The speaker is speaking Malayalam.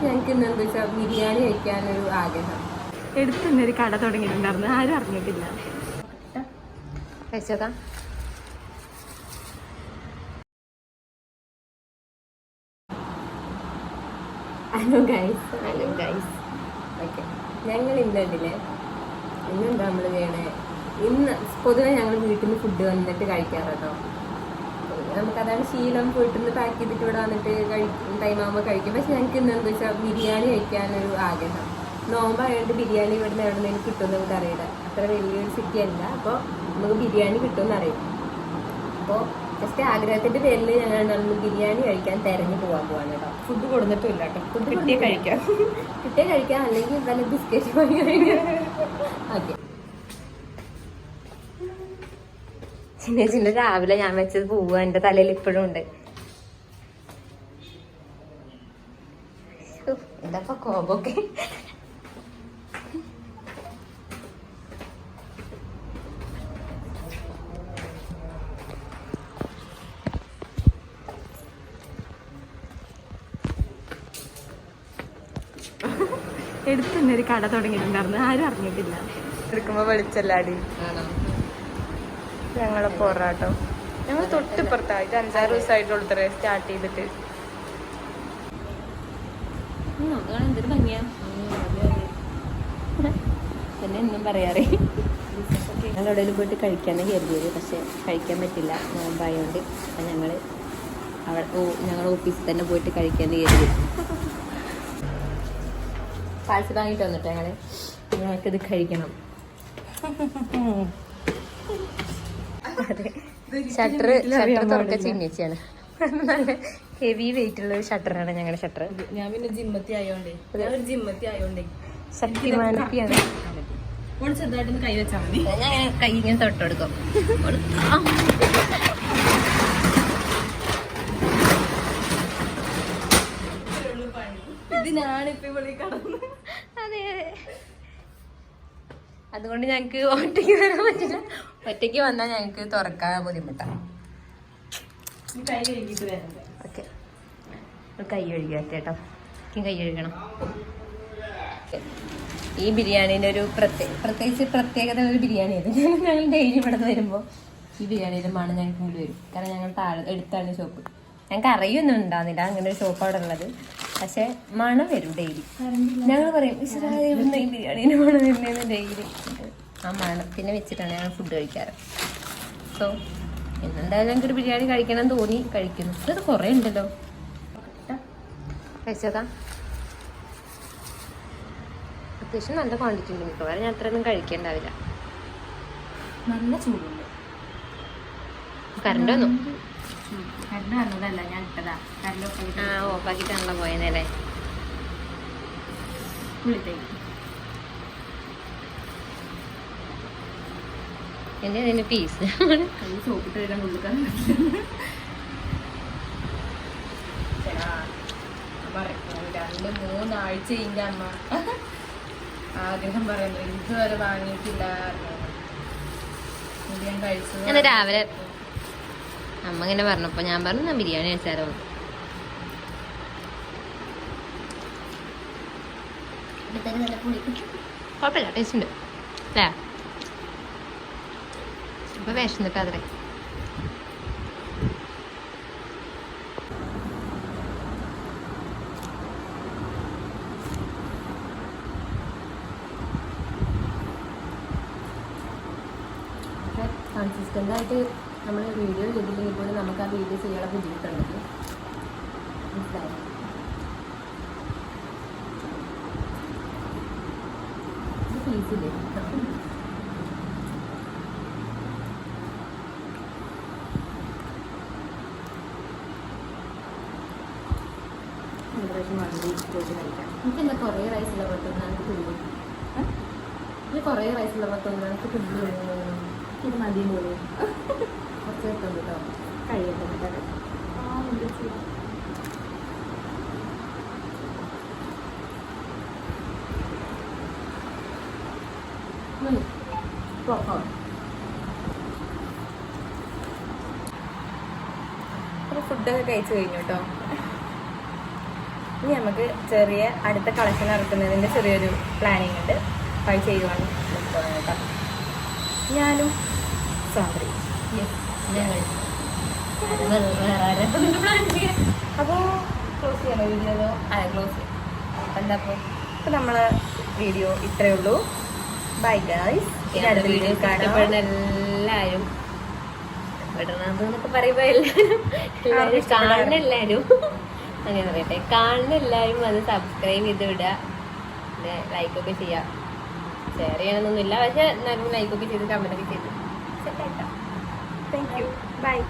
പക്ഷെ എനിക്ക് എന്താണെന്ന് വെച്ചാൽ ബിരിയാണി കഴിക്കാനൊരു ആഗ്രഹം. എടുത്ത് തന്നെ ഒരു കട തുടങ്ങിയിട്ടുണ്ടായിരുന്നു. ആരും അറിഞ്ഞിട്ടില്ല. കഴിച്ചോക്കാം. Hello guys hello guys okay ഞങ്ങൾ ഇന്നുണ്ടല്ലേ ഇന്നെന്താ നമ്മൾ വേണേ ഇന്ന് പൊതുവെ ഞങ്ങൾ വീട്ടിൽ നിന്ന് ഫുഡ് വന്നിട്ട് കഴിക്കാറ് കേട്ടോ നമുക്കതാണ് ശീലം വീട്ടിൽ നിന്ന് പാക്ക് ചെയ്തിട്ട് ഇവിടെ വന്നിട്ട് കഴിക്കും ടൈം ആകുമ്പോൾ കഴിക്കും. പക്ഷെ ഞങ്ങൾക്ക് ഇന്ന് എന്താ വെച്ചാൽ ബിരിയാണി കഴിക്കാനൊരു ആഗ്രഹം. നോമ്പായതുകൊണ്ട് ബിരിയാണി ഇവിടെ നിന്ന് എവിടെ നിന്ന് കിട്ടുമെന്ന് നമുക്ക് അറിയില്ല. അത്ര വലിയൊരു സിറ്റി അല്ല. അപ്പോൾ നമുക്ക് ബിരിയാണി കിട്ടുമെന്ന് അറിയാം. അപ്പോൾ ജസ്റ്റ് ആഗ്രഹത്തിന്റെ പേരിൽ ഞങ്ങൾ ബിരിയാണി കഴിക്കാൻ തിരഞ്ഞു പോകാൻ പോവാണ് കേട്ടോ. ഫുഡ് കൊടുത്തിട്ടില്ല കേട്ടോ. ഫുഡ് കിട്ടിയാൽ കഴിക്കാം. കിട്ടിയാൽ കഴിക്കാം. അല്ലെങ്കിൽ വല്ല ബിസ്ക്കറ്റ് വാങ്ങി കഴിക്കാം. ഓക്കെ ചിന്ന രാവിലെ ഞാൻ വെച്ചത് പോവുക എന്റെ തലയിൽ ഇപ്പോഴും ഉണ്ട്. എന്താ കോപൊക്കെ എടുത്ത് തന്നെ ഒരു കട തുടങ്ങിയിട്ടുണ്ടായിരുന്നു. ആരും അറിഞ്ഞിട്ടില്ല. എടുക്കുമ്പോ വെളിച്ചല്ലാടി. ആണോ? ഞങ്ങളെ പൊറാട്ടോ ഞങ്ങൾ തൊട്ടിപ്പുറത്താ. ഇത് അഞ്ചാറ് ദിവസമായിട്ടുള്ളത്ര സ്റ്റാർട്ട് ചെയ്തിട്ട്. എന്തൊരു ഭംഗിയാ. തന്നെ എന്നും പറയാറേ. ഞങ്ങൾ എവിടെയെങ്കിലും പോയിട്ട് കഴിക്കാന്ന് കരുതിയത് പക്ഷെ കഴിക്കാൻ പറ്റില്ല. നോമ്പായതുകൊണ്ട് അപ്പം ഞങ്ങൾ അവിടെ ഞങ്ങൾ ഓഫീസിൽ തന്നെ പോയിട്ട് കഴിക്കാന്ന് കരുതി. പാഴ്സൽ വാങ്ങിയിട്ട് വന്നിട്ട് ഞങ്ങൾ ഞങ്ങൾക്കിത് കഴിക്കണം. ഷട്ടർ ഷട്ടർ തുറക്ക ചിന്നിച്ചാണ് നല്ല ഹെവി വെയിറ്റ് ഉള്ള ഒരു ഷട്ടറാണ് ഞങ്ങളുടെ ഷട്ടർ ഞാൻ പിന്നെ ജിമ്മത്തി ആയോണ്ടേ. ജിമ്മത്തി ആയോണ്ടേ. ശക്തിമാനത്തിയാണ് ചെറുതായിട്ടൊന്ന് കൈ വെച്ചാൽ മതി. ഞാൻ കൈ ഇങ്ങനെ തൊട്ടെടുക്കും. ഇതിനാണിപ്പോ ഇവിടെ കടന്ന്. അതെ. അതുകൊണ്ട് ഞങ്ങക്ക് ഒറ്റയ്ക്ക് വരാൻ പറ്റില്ല. ഒറ്റയ്ക്ക് വന്നാൽ ഞങ്ങക്ക് തുറക്കാൻ ബുദ്ധിമുട്ടാണ് കൈ കഴുകിയിട്ട് ഓക്കെ. കൈ കേട്ടോ. എനിക്കും കൈ കഴുകണം. ഈ ബിരിയാണീന്റെ ഒരു പ്രത്യേക പ്രത്യേകിച്ച് പ്രത്യേകത ഒരു ബിരിയാണിയാണ് ഞങ്ങൾ ഡെയിലി ഇവിടെ നിന്ന് വരുമ്പോൾ ഈ ബിരിയാണിയുടെ മണം ഞങ്ങൾക്ക് മുന്നിൽ വരും. കാരണം ഞങ്ങൾ താഴെ എടുത്താണ് ഷോപ്പ്. ഞങ്ങൾക്ക് അറിയൊന്നും ഉണ്ടാകുന്നില്ല അങ്ങനെ ഒരു ഷോപ്പ് അവിടെ ഉള്ളത്. പക്ഷെ മണം വരും ഡെയിലി ഞങ്ങൾ പറയും ബിരിയാണിന് ബിരിയാണീന്റെ മണം വരുന്നതെന്ന് ഡെയിലി. ആ മണത്തിനെ വെച്ചിട്ടാണ് ഞങ്ങൾ ഫുഡ് കഴിക്കാറ്. സോ എന്നെന്തായാലും എനിക്കൊരു ബിരിയാണി കഴിക്കണം എന്ന് തോന്നി. കഴിക്കുന്നു. ഇത് കുറേ ഉണ്ടല്ലോ. കഴിച്ചതാ അത്യാവശ്യം നല്ല ക്വാണ്ടിറ്റി ഉണ്ട്. മിക്കവാറും ഞാൻ അത്രയൊന്നും കഴിക്കേണ്ടാവില്ല. നല്ല ചൂടുണ്ട്. കറണ്ട് വന്നു. കരണ്ട് വന്നതല്ല ഞാൻ ഇട്ടതാ. കരണ്ട് ആ ഓഫാക്കിട്ടാണല്ലോ പോയതല്ലേ? കുളിത്തേക്ക് എന്റെ അതിന് പീസ്. സോപ്പിട്ട് വരാൻ ഉള്ളിക്കാൻ രണ്ട് മൂന്നാഴ്ച ഇന്റെ അമ്മ ആഗ്രഹം പറയുന്നത് ഇതുവരെ വാങ്ങിയിട്ടില്ല ഞാൻ കഴിച്ചത് രാവിലെ അമ്മ ഇങ്ങനെ പറഞ്ഞപ്പോൾ ഞാൻ പറഞ്ഞു ഞാൻ ബിരിയാണി കഴിച്ചാലോ? കുഴപ്പമില്ല ടേസ്റ്റ് ഉണ്ട്. അല്ലേ ഇപ്പൊ വിശന്നിട്ട് അതെ കൺസിസ്റ്റന്റ് ആയിട്ട് നമ്മൾ വീഡിയോ ചെയ്തില്ലെങ്കിൽ പോലും നമുക്ക് ആ വീഡിയോ ചെയ്യാനുള്ള ബുദ്ധിമുട്ടുണ്ട് മന്തി ഇത് പീസില്ലേ എനിക്ക് എന്താ കുറേ റൈസുള്ള പറ്റുന്ന എനിക്ക് തുള്ളി ഇത് കുറേ റൈസുള്ള പറ്റുന്ന എനിക്ക് തുള്ളി ഇത് മതി പോലും കുറച്ച് കിട്ടും കേട്ടോ കഴിയട്ടെ എന്നിട്ടത് ഫുഡൊക്കെ കഴിച്ചു കഴിഞ്ഞു കേട്ടോ ഇനി നമുക്ക് ചെറിയ അടുത്ത കളക്ഷൻ ഇറക്കുന്നതിന്റെ ചെറിയൊരു പ്ലാനിങ് ഉണ്ട്. ട്രൈ ചെയ്യുവാണ്. നോക്കണം കേട്ടോ ഞാനും സ്വാതന്ത്ര്യം അപ്പോൾ ക്ലോസ് വീഡിയോ അതെ ക്ലോസ് ചെയ്യാം അപ്പോൾ വീഡിയോ ഉള്ളൂ ബൈ ഗൈസ് വീഡിയോ ഇഷ്ടപ്പെടുന്ന എല്ലാവരും പറയുമ്പോൾ എല്ലാവരും കാണുന്ന എല്ലാവരും അങ്ങനെ പറയട്ടെ കാണുന്ന അത് സബ്സ്ക്രൈബ് ചെയ്ത് വിടുക പിന്നെ ലൈക്കൊക്കെ ചെയ്യാം ഷെയർ ചെയ്യണമെന്നൊന്നുമില്ല പക്ഷെ എന്നാലും ലൈക്കൊക്കെ ചെയ്ത് കമന്റൊക്കെ ചെയ്ത് സെറ്റായിട്ടാ thank you. Bye.